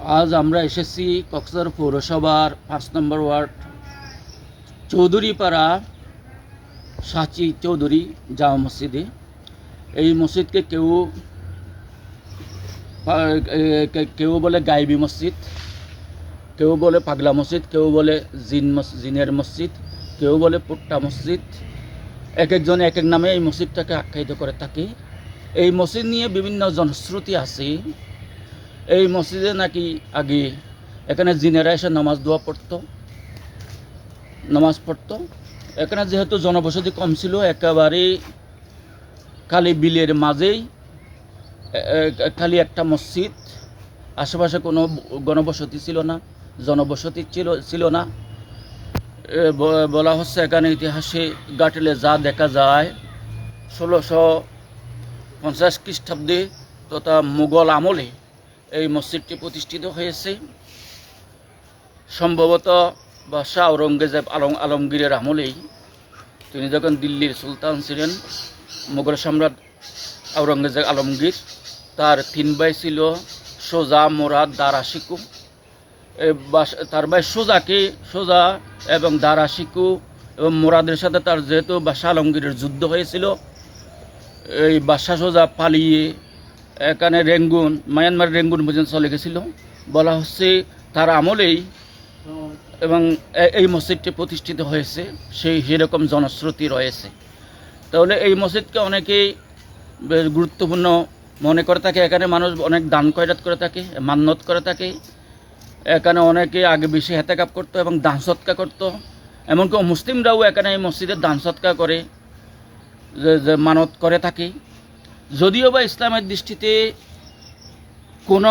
আজ আমরা এসেছি কক্সবাজার পৌরসভার পাঁচ নম্বর ওয়ার্ড, চৌধুরীপাড়া সাচি চৌধুরী জামা মসজিদে। এই মসজিদকে কেউ কেউ বলে গাইবি মসজিদ, কেউ বলে পাগলা মসজিদ, কেউ বলে জিন জিনের মসজিদ, কেউ বলে পুট্টা মসজিদ। এক একজন এক এক নামে এই মসজিদটাকে আখ্যায়িত করে থাকে। এই মসজিদ নিয়ে বিভিন্ন জনশ্রুতি আছে। এই মসজিদে নাকি আগে এখানে জিনেরা এসে নামাজ দোয়া পড়তো, নামাজ পড়তো। এখানে যেহেতু জনবসতি কম ছিল, একেবারে খালি বিলের মাঝেই খালি একটা মসজিদ, আশেপাশে কোনো গণবসতি ছিল না, জনবসতি ছিল ছিল না। বলা হচ্ছে এখানে ইতিহাসে গাটলে যা দেখা যায়, ষোলোশো পঞ্চাশ খ্রিস্টাব্দে তথা মুঘল আমলে এই মসজিদটি প্রতিষ্ঠিত হয়েছে। সম্ভবত বাদশাহ আওরঙ্গজেব আলম আলমগীরের আমলেই। তিনি যখন দিল্লির সুলতান ছিলেন মুঘল সম্রাট আওরঙ্গজেব আলমগীর, তার তিন ভাই ছিল সোজা মোরাদ দারা শিকু। তার ভাই সোজাকে সোজা এবং দারা শিকু এবং মোরাদের সাথে তার যেহেতু বাদশাহ আলমগীরের যুদ্ধ হয়েছিল, এই বাদশাহ সোজা পালিয়ে এখানে রেঙ্গুন মায়ানমার রেঙ্গুন পর্যন্ত চলে গেছিল। বলা হচ্ছে তার আমলেই এবং এই মসজিদটি প্রতিষ্ঠিত হয়েছে, সেই সেরকম জনশ্রুতি রয়েছে। তাহলে এই মসজিদকে অনেকেই গুরুত্বপূর্ণ মনে করে থাকে। এখানে মানুষ অনেক দান কয়রাত করে থাকে, মান্যত করে থাকে। এখানে অনেকে আগে বেশি হেতেকাপ করতো এবং দান সৎকা করতো। এমনকি মুসলিমরাও এখানে এই মসজিদে দান সৎকা করে যে মানত করে থাকে। যদিও বা ইসলামের দৃষ্টিতে কোনো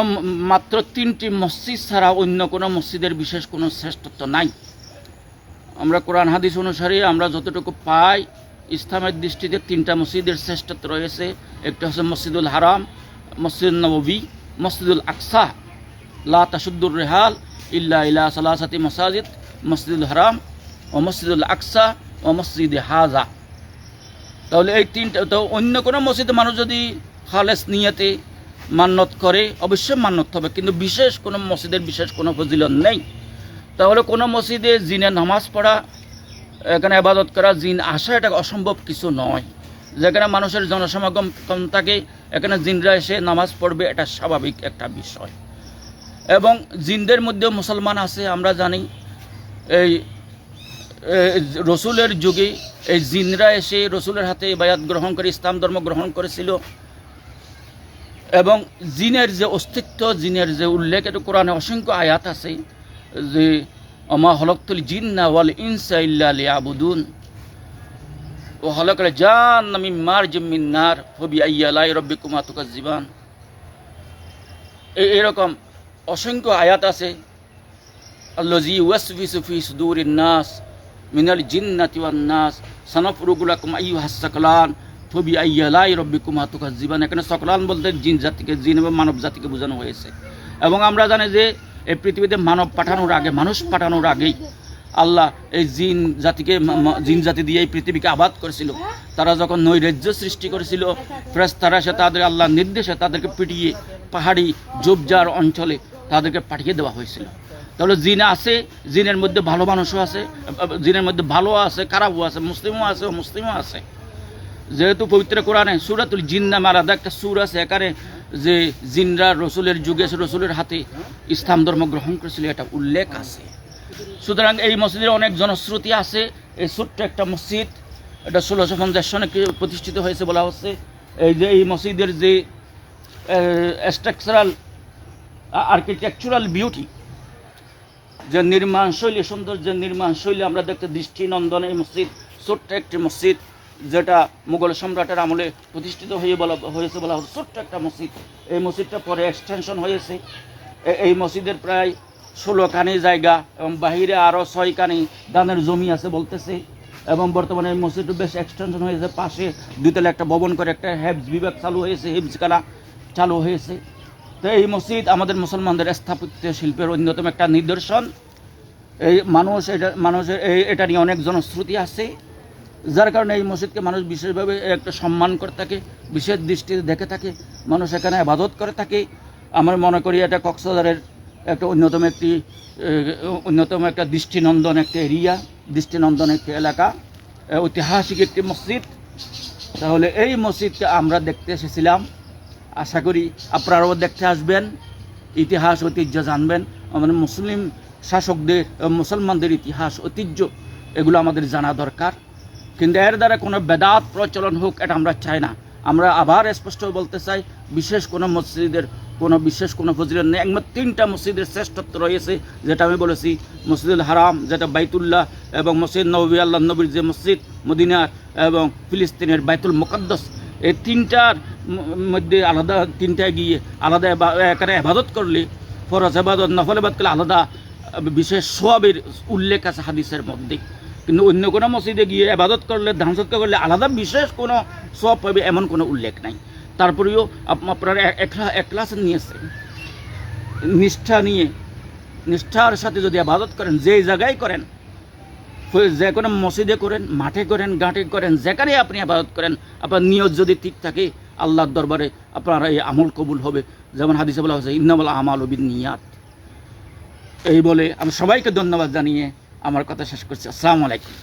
মাত্র তিনটি মসজিদ ছাড়া অন্য কোনো মসজিদের বিশেষ কোনো শ্রেষ্ঠত্ব নাই। আমরা কোরআন, হাদিস অনুসারে আমরা যতটুকু পাই, ইসলামের দৃষ্টিতে তিনটা মসজিদের শ্রেষ্ঠত্ব রয়েছে। একটা হচ্ছে মসজিদুল হারাম মসজিদ নবী মসজিদুল আকসা, লা তাসুদ্দুর রেহাল, ইল্লা ইলা সালাসাতি মসাজিদ, মসজিদুল হারাম, ও মসজিদুল আকসা, ও মসজিদ হাজা। তাহলে এই তিনটা তো অন্য কোনো মসজিদে মানুষ যদি খালেস নিয়েতে মান্যত করে, অবশ্যই মান্যত হবে। কিন্তু বিশেষ কোনো মসজিদের বিশেষ কোনো ফজিলত নেই। তাহলে কোনো মসজিদে জিনে নামাজ পড়া, এখানে আবাদত করা, জিন আসা, এটা অসম্ভব কিছু নয়। যেখানে মানুষের জনসমাগম কম থাকে, এখানে জিনরা এসে নামাজ পড়বে, এটা স্বাভাবিক একটা বিষয়। এবং জিনদের মধ্যেও মুসলমান আছে, আমরা জানি। এই, রসুলের যুগে এই জিনরা এসে রসুলের হাতে বায়াত গ্রহণ করে, ইসলাম ধর্ম গ্রহণ করেছিল। এবং জিনের যে অস্তিত্ব, জিনের যে উল্লেখ এটা কোরআনে অসংখ্য আয়াত আছে যে অমা হলকতুল জিন্না ওয়াল ইনসা ইল্লা লিয়াবুদুন। ও হলকলে জান নামি মার জিম্মিন নার। হবি আইয়ালাই রব্বি কুমা তুকাজিবান এরকম অসংখ্য আয়াত আছে। আল্লাজি ওয়াসফি সুফি সুদুরিন নাস মিনাল জিন্নাতি ওয়ান নাস। সানাফরুগুলাকুম আইয়ুহাস সাকলান, ফবি আইয়ালাই রব্বিকুম হাতুকা জীবন এখানে সকলান বলতে জিন জাতিকে, জিন এবং মানব জাতিকে বোঝানো হয়েছে। এবং আমরা জানি যে এই পৃথিবীতে মানব পাঠানোর আগে, মানুষ পাঠানোর আগেই আল্লাহ এই জিন জাতিকে জিন জাতি দিয়ে এই পৃথিবীকে আবাদ করেছিল। তারা যখন নৈরাজ্য সৃষ্টি করেছিল ফ্রেস তারা সে তাদের আল্লাহ নির্দেশে তাদেরকে পিটিয়ে পাহাড়ি জোবজার অঞ্চলে তাদেরকে পাঠিয়ে দেওয়া হয়েছিল। তাহলে জিন আছে, জিনের মধ্যে ভালো মানুষও আছে, জিনের মধ্যে ভালো আছে, খারাপও আছে, মুসলিমও আছে মুসলিমও আছে। যেহেতু পবিত্র কোরআনে সুরাতুল জিন নামে আলাদা একটা সুর আছে এখানে যে জিনরা রসুলের যুগে রসুলের হাতে ইসলাম ধর্ম গ্রহণ করেছিল, এটা উল্লেখ আছে। সুতরাং এই মসজিদের অনেক জনশ্রুতি আছে, এই ছোট্ট একটা মসজিদ, এটা ষোলোশো পঞ্চাশ সনে প্রতিষ্ঠিত হয়েছে বলা হচ্ছে। এই যে এই মসজিদের যে স্ট্রাকচারাল আর্কিটেকচারাল বিউটি যে নির্মাণ শৈলী সৌন্দর্যের নির্মাণ শৈলী আমরা দেখতে দৃষ্টিনন্দন এই মসজিদ, ছোট্ট একটি মসজিদ, যেটা মুঘল সম্রাটের আমলে প্রতিষ্ঠিত হয়ে বলা, হয়েছে বলা হচ্ছে ছোট্ট একটা মসজিদ। এই মসজিদটা পরে এক্সটেনশন হয়েছে। এই মসজিদের প্রায় ষোলো কানি জায়গা এবং বাহিরে আরও ছয় কানি দানের জমি আছে বলতেছে। এবং বর্তমানে এই মসজিদটা বেশ এক্সটেনশন হয়েছে। পাশে দুতলা একটা ভবন করে একটা হেফজ বিভাগ চালু হয়েছে হেফজখানা চালু হয়েছে। তো এই মসজিদ আমাদের মুসলমানদের স্থাপত্য শিল্পের অন্যতম একটা নিদর্শন। এই মানুষ এটা, মানুষের এই, এটা নিয়ে অনেক জনশ্রুতি আছে। যার কারণে এই মসজিদকে মানুষ বিশেষভাবে একটা সম্মান করে থাকে, বিশেষ দৃষ্টিতে দেখে থাকে, মানুষ এখানে আবাদত করে থাকে। আমরা মনে করি এটা কক্সবাজারের একটা অন্যতম একটি অন্যতম একটা দৃষ্টিনন্দন একটা এরিয়া, দৃষ্টিনন্দন একটি এলাকা ঐতিহাসিক একটি মসজিদ। তাহলে এই মসজিদকে আমরা দেখতে এসেছিলাম। আশা করি আপনারাও দেখতে আসবেন, ইতিহাস, ঐতিহ্য জানবেন। আমাদের মুসলিম শাসকদের, মুসলমানদের ইতিহাস, ঐতিহ্য, এগুলো আমাদের জানা দরকার। কিন্তু এর দ্বারা কোনো বেদাত প্রচলন হোক, এটা আমরা চাই না। আমরা আবার স্পষ্ট বলতে চাই, বিশেষ কোনো মসজিদের, কোনো বিশেষ কোনো ফজিলত নেই। একমাত্র তিনটা মসজিদের শ্রেষ্ঠত্ব রয়েছে, যেটা আমি বলেছি, মসজিদুল হারাম, যেটা বাইতুল্লাহ এবং মসজিদ নবী, আল্লাহ নবীর যে মসজিদ, মদিনার এবং ফিলিস্তিনের বাইতুল মুকদ্দস। এই তিনটার মধ্যে আলাদা তিনটায় গিয়ে আলাদা এখানে আবাদত করলে, ফরজ আবাদত নফল আবাদ করলে আলাদা বিশেষ সোয়াবের উল্লেখ আছে হাদিসের মধ্যে। কিন্তু অন্য কোনো মসজিদে গিয়ে আবাদত করলে ধান সৎকার করলে আলাদা বিশেষ কোনো সব পাবে এমন কোনো উল্লেখ নাই। তারপরেও একলা একলাস নিয়েছেন নিষ্ঠা নিয়ে, নিষ্ঠার সাথে যদি আবাদত করেন যে জায়গায় করেন যে কোনো মসজিদে করেন, মাঠে করেন, ঘাটে করেন, যেখানে আপনি আবাদত করেন, আপনার নিয়ত যদি ঠিক থাকে, আল্লাহর দরবারে আপনার এই আমল কবুল হবে। যেমন হাদিসে বলা হয়েছে, ইন্নামল আমাল বিন নিয়াত এই বলে আমি সবাইকে ধন্যবাদ জানিয়ে আমার কথা শেষ করছি। আসসালামু আলাইকুম।